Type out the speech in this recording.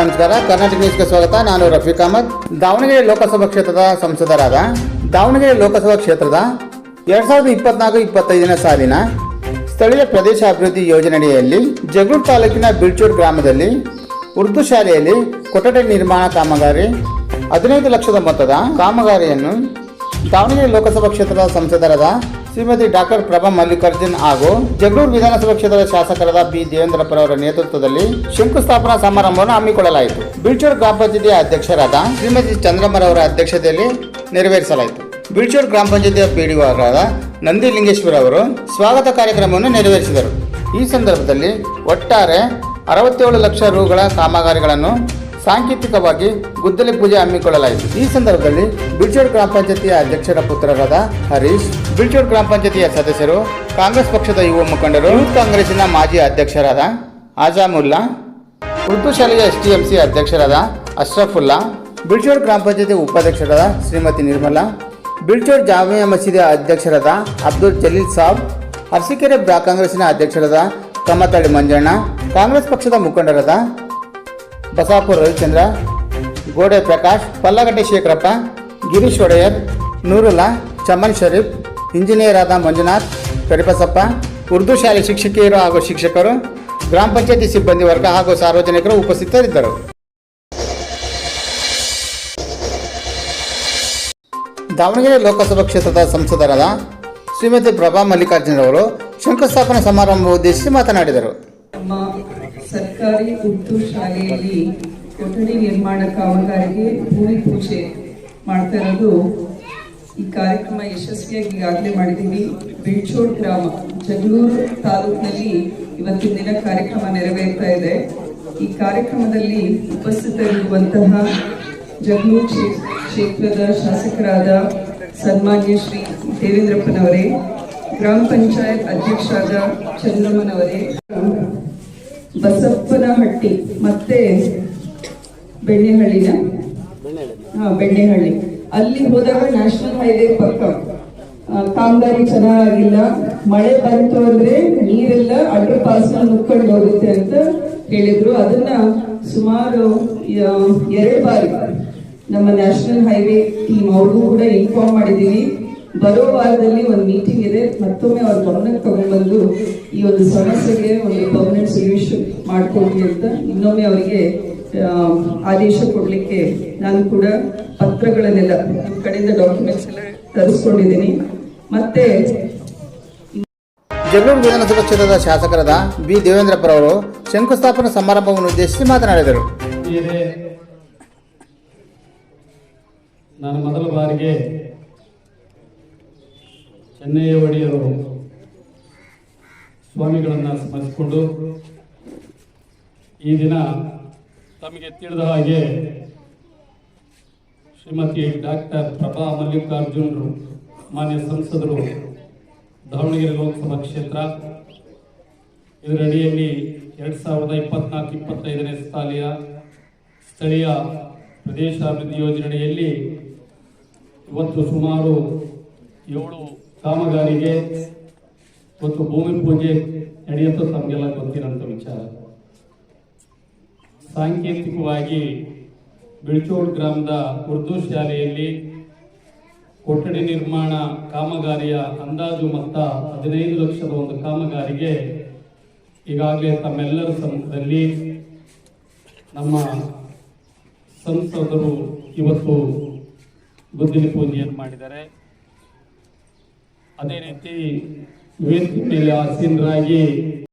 ನಮಸ್ಕಾರ, ಕರ್ನಾಟಕ ನ್ಯೂಸ್ಗೆ ಸ್ವಾಗತ. ನಾನು ರಫೀಕ್ ಅಹಮದ್. ದಾವಣಗೆರೆ ಲೋಕಸಭಾ ಕ್ಷೇತ್ರದ ಸಂಸದರಾದ ದಾವಣಗೆರೆ ಲೋಕಸಭಾ ಕ್ಷೇತ್ರದ ಎರಡ್ ಸಾವಿರದ ಇಪ್ಪತ್ನಾಲ್ಕು ಇಪ್ಪತ್ತೈದನೇ ಸಾಲಿನ ಸ್ಥಳೀಯ ಪ್ರದೇಶ ಅಭಿವೃದ್ಧಿ ಯೋಜನೆಯಡಿಯಲ್ಲಿ ಜಗಳೂರು ತಾಲೂಕಿನ ಬಿಳ್ಚೂರು ಗ್ರಾಮದಲ್ಲಿ ಉರ್ದು ಶಾಲೆಯಲ್ಲಿ ಕೊಠಡಿ ನಿರ್ಮಾಣ ಕಾಮಗಾರಿ, ಹದಿನೈದು ಲಕ್ಷದ ಮೊತ್ತದ ಕಾಮಗಾರಿಯನ್ನು ದಾವಣಗೆರೆ ಲೋಕಸಭಾ ಕ್ಷೇತ್ರದ ಸಂಸದರಾದ ಶ್ರೀಮತಿ ಡಾಕ್ಟರ್ ಪ್ರಭಾ ಮಲ್ಲಿಕಾರ್ಜುನ್ ಹಾಗೂ ಜಗಳೂರು ವಿಧಾನಸಭಾ ಕ್ಷೇತ್ರದ ಶಾಸಕರಾದ ಬಿ. ದೇವೇಂದ್ರಪ್ಪರವರ ನೇತೃತ್ವದಲ್ಲಿ ಶಂಕುಸ್ಥಾಪನಾ ಸಮಾರಂಭವನ್ನು ಹಮ್ಮಿಕೊಳ್ಳಲಾಯಿತು. ಬಿಳ್ಚೂರು ಗ್ರಾಮ ಪಂಚಾಯತಿಯ ಅಧ್ಯಕ್ಷರಾದ ಶ್ರೀಮತಿ ಚಂದ್ರಮ್ಮರವರ ಅಧ್ಯಕ್ಷತೆಯಲ್ಲಿ ನೆರವೇರಿಸಲಾಯಿತು. ಬಿಳ್ಚೂರು ಗ್ರಾಮ ಪಂಚಾಯತಿಯ ಪಿಡಿಒರಾದ ನಂದಿಲಿಂಗೇಶ್ವರ ಅವರು ಸ್ವಾಗತ ಕಾರ್ಯಕ್ರಮವನ್ನು ನೆರವೇರಿಸಿದರು. ಈ ಸಂದರ್ಭದಲ್ಲಿ ಒಟ್ಟಾರೆ ಅರವತ್ತೇಳು ಲಕ್ಷ ರುಗಳ ಕಾಮಗಾರಿಗಳನ್ನು ಸಾಂಕೇತಿಕವಾಗಿ ಗುದ್ದಲಿ ಪೂಜೆ ಹಮ್ಮಿಕೊಳ್ಳಲಾಯಿತು. ಈ ಸಂದರ್ಭದಲ್ಲಿ ಬಿಳ್ಚೋಡ್ ಗ್ರಾಮ ಪಂಚಾಯತಿಯ ಅಧ್ಯಕ್ಷರ ಪುತ್ರರಾದ ಹರೀಶ್ ಬಿಳ್ಚೋಡ್ ಗ್ರಾಮ ಪಂಚಾಯತಿಯ ಸದಸ್ಯರು, ಕಾಂಗ್ರೆಸ್ ಪಕ್ಷದ ಯುವ ಮುಖಂಡರು, ಯೂತ್ ಕಾಂಗ್ರೆಸ್ಸಿನ ಮಾಜಿ ಅಧ್ಯಕ್ಷರಾದ ಆಜಾಮುಲ್ಲಾ, ಉರ್ದು ಶಾಲೆಯ ಎಸ್ಟಿಎಂಸಿ ಅಧ್ಯಕ್ಷರಾದ ಅಶ್ರಫುಲ್ಲಾ ಬಿಳ್ಚೋಡ್ ಗ್ರಾಮ ಪಂಚಾಯತಿ ಉಪಾಧ್ಯಕ್ಷರಾದ ಶ್ರೀಮತಿ ನಿರ್ಮಲಾ ಬಿಳ್ಚೋಡ್ ಜಾಮಿಯಾ ಮಸೀದಿಯ ಅಧ್ಯಕ್ಷರಾದ ಅಬ್ದುಲ್ ಜಲೀಲ್ ಸಾಬ್, ಅರಸೀಕೆರೆ ಬ್ಲಾಕ್ ಕಾಂಗ್ರೆಸ್ಸಿನ ಅಧ್ಯಕ್ಷರಾದ ಕಮತಳ್ಳಿ ಮಂಜಣ್ಣ, ಕಾಂಗ್ರೆಸ್ ಪಕ್ಷದ ಮುಖಂಡರಾದ ಬಸಾಪುರ ರವಿಚಂದ್ರ, ಗೋಡೆ ಪ್ರಕಾಶ್, ಪಲ್ಲಗಟ್ಟೆ ಶೇಖರಪ್ಪ, ಗಿರೀಶ್ ಒಡೆಯರ್, ನೂರುಲ್ಲಾ, ಚಮನ್ ಶರೀಫ್, ಇಂಜಿನಿಯರ್ ಆದ ಮಂಜುನಾಥ್, ಕರಿಬಸಪ್ಪ, ಉರ್ದು ಶಾಲೆ ಶಿಕ್ಷಕಿಯರು ಹಾಗೂ ಶಿಕ್ಷಕರು, ಗ್ರಾಮ ಪಂಚಾಯತಿ ಸಿಬ್ಬಂದಿ ವರ್ಗ ಹಾಗೂ ಸಾರ್ವಜನಿಕರು ಉಪಸ್ಥಿತರಿದ್ದರು. ದಾವಣಗೆರೆ ಲೋಕಸಭಾ ಕ್ಷೇತ್ರದ ಸಂಸದರಾದ ಶ್ರೀಮತಿ ಪ್ರಭಾ ಮಲ್ಲಿಕಾರ್ಜುನ್ ಅವರು ಶಂಕುಸ್ಥಾಪನಾ ಸಮಾರಂಭ ಉದ್ದೇಶಿಸಿ ಮಾತನಾಡಿದರು. ನಮ್ಮ ಸರ್ಕಾರಿ ಉರ್ದು ಶಾಲೆಯಲ್ಲಿ ಕೊಠಡಿ ನಿರ್ಮಾಣ ಕಾಮಗಾರಿಗೆ ಭೂಮಿ ಪೂಜೆ ಮಾಡ್ತಾ ಇರೋದು ಈ ಕಾರ್ಯಕ್ರಮ ಯಶಸ್ವಿಯಾಗಿ ಈಗಾಗಲೇ ಮಾಡಿದ್ದೀವಿ. ಬಿಳ್ಚೋಡ್ ಗ್ರಾಮ, ಜಗಳೂರು ತಾಲೂಕಿನಲ್ಲಿ ಇವತ್ತಿನ ದಿನ ಕಾರ್ಯಕ್ರಮ ನೆರವೇರ್ತಾ ಇದೆ. ಈ ಕಾರ್ಯಕ್ರಮದಲ್ಲಿ ಉಪಸ್ಥಿತರಿರುವಂತಹ ಜಗಳೂರು ಕ್ಷೇತ್ರದ ಶಾಸಕರಾದ ಸನ್ಮಾನ್ಯ ಶ್ರೀ ದೇವೇಂದ್ರಪ್ಪನವರೇ, ಗ್ರಾಮ ಪಂಚಾಯತ್ ಅಧ್ಯಕ್ಷರಾದ ಚಂದ್ರಮ್ಮನವರೇ ಬಸಪ್ಪನಹಟ್ಟಿ, ಮತ್ತೆ ಬೆಣ್ಣೆಹಳ್ಳಿನ? ಹಾ, ಬೆಣ್ಣೆಹಳ್ಳಿ. ಅಲ್ಲಿ ಹೋದಾಗ ನ್ಯಾಷನಲ್ ಹೈವೇ ಪಕ್ಕ. ಕಾಮಗಾರಿ ಚೆನ್ನಾಗಿಲ್ಲ. ಮಳೆ ಬಂತು ಅಂದ್ರೆ ನೀರೆಲ್ಲ ಅಂಡರ್ ಪಾಸ್ ನುಕ್ಕೊಂಡು ಹೋಗುತ್ತೆ ಅಂತ ಹೇಳಿದ್ರು. ಅದನ್ನ ಸುಮಾರು ಎರಡು ಬಾರಿ ನಮ್ಮ ನ್ಯಾಷನಲ್ ಹೈವೇ ಟೀಮ್ ಅವ್ರಿಗೂ ಕೂಡ ಇನ್ಫಾರ್ಮ್ ಮಾಡಿದೀವಿ. ಬರೋ ವಾರದಲ್ಲಿ ಒಂದು ಮತ್ತೊಮ್ಮೆ ಅವ್ರ ಗಮನಕ್ಕೆ ತಗೊಂಡ್ಬಂದು ಈ ಒಂದು ಸಮಸ್ಯೆಗೆ ಒಂದು ಪರ್ಮನೆಂಟ್ ಸೊಲ್ಯೂಷನ್ ಮಾಡ್ಕೊಡ್ಲಿ ಅಂತ ಇನ್ನೊಮ್ಮೆ ಅವರಿಗೆ ಆದೇಶ ಕೊಡಲಿಕ್ಕೆ ನಾನು ಕೂಡ ಪತ್ರಗಳನ್ನೆಲ್ಲ ಕಡೆಯಿಂದ ಡಾಕ್ಯುಮೆಂಟ್ಸ್ ಎಲ್ಲ ತರಿಸ್ಕೊಂಡಿದ್ದೀನಿ. ಮತ್ತೆ ಜಗಳೂರು ವಿಧಾನಸಭಾ ಕ್ಷೇತ್ರದ ಶಾಸಕರಾದ ಬಿ. ದೇವೇಂದ್ರಪ್ಪರವರು ಶಂಕುಸ್ಥಾಪನಾ ಸಮಾರಂಭವನ್ನು ಉದ್ದೇಶಿಸಿ ಮಾತನಾಡಿದರು. ನಾನು ಮೊದಲ ಬಾರಿಗೆ ಚೆನ್ನಯ್ಯ ಒಡೆಯರು ಸ್ವಾಮಿಗಳನ್ನು ಸ್ಮರಿಸಿಕೊಂಡು ಈ ದಿನ ತಮಗೆ ತಿಳಿದ ಹಾಗೆ ಶ್ರೀಮತಿ ಡಾಕ್ಟರ್ ಪ್ರಭಾ ಮಲ್ಲಿಕಾರ್ಜುನರು, ಮಾನ್ಯ ಸಂಸದರು, ದಾವಣಗೆರೆ ಲೋಕಸಭಾ ಕ್ಷೇತ್ರ. ಇದರ ಅಡಿಯಲ್ಲಿ ಎರಡು ಸಾವಿರದ ಇಪ್ಪತ್ನಾಲ್ಕು ಇಪ್ಪತ್ತೈದನೇ ಸಾಲಿಯ ಸ್ಥಳೀಯ ಪ್ರದೇಶಾಭಿವೃದ್ಧಿ ಯೋಜನೆಯಲ್ಲಿ ಇವತ್ತು ಸುಮಾರು ಏಳು ಕಾಮಗಾರಿಗೆ ಮತ್ತು ಭೂಮಿ ಪೂಜೆ ನಡೆಯುತ್ತೋ ತಮಗೆಲ್ಲ ಗೊತ್ತಿರೋಂಥ ವಿಚಾರ. ಸಾಂಕೇತಿಕವಾಗಿ ಬಿಳ್ಚೋಡ್ ಗ್ರಾಮದ ಉರ್ದು ಶಾಲೆಯಲ್ಲಿ ಕೊಠಡಿ ನಿರ್ಮಾಣ ಕಾಮಗಾರಿಯ ಅಂದಾಜು ಮೊತ್ತ ಹದಿನೈದು ಲಕ್ಷದ ಒಂದು ಕಾಮಗಾರಿಗೆ ಈಗಾಗಲೇ ತಮ್ಮೆಲ್ಲರ ಸಮ್ಮುಖದಲ್ಲಿ ನಮ್ಮ ಸಂಸದರು ಇವತ್ತು ಬುದ್ಧಿ ಪೂಜೆಯನ್ನು ಮಾಡಿದ್ದಾರೆ. ಅದೇ ರೀತಿ ವೇದಿಕೆ ಮೇಲೆ ಆಸೀನರಾಗಿ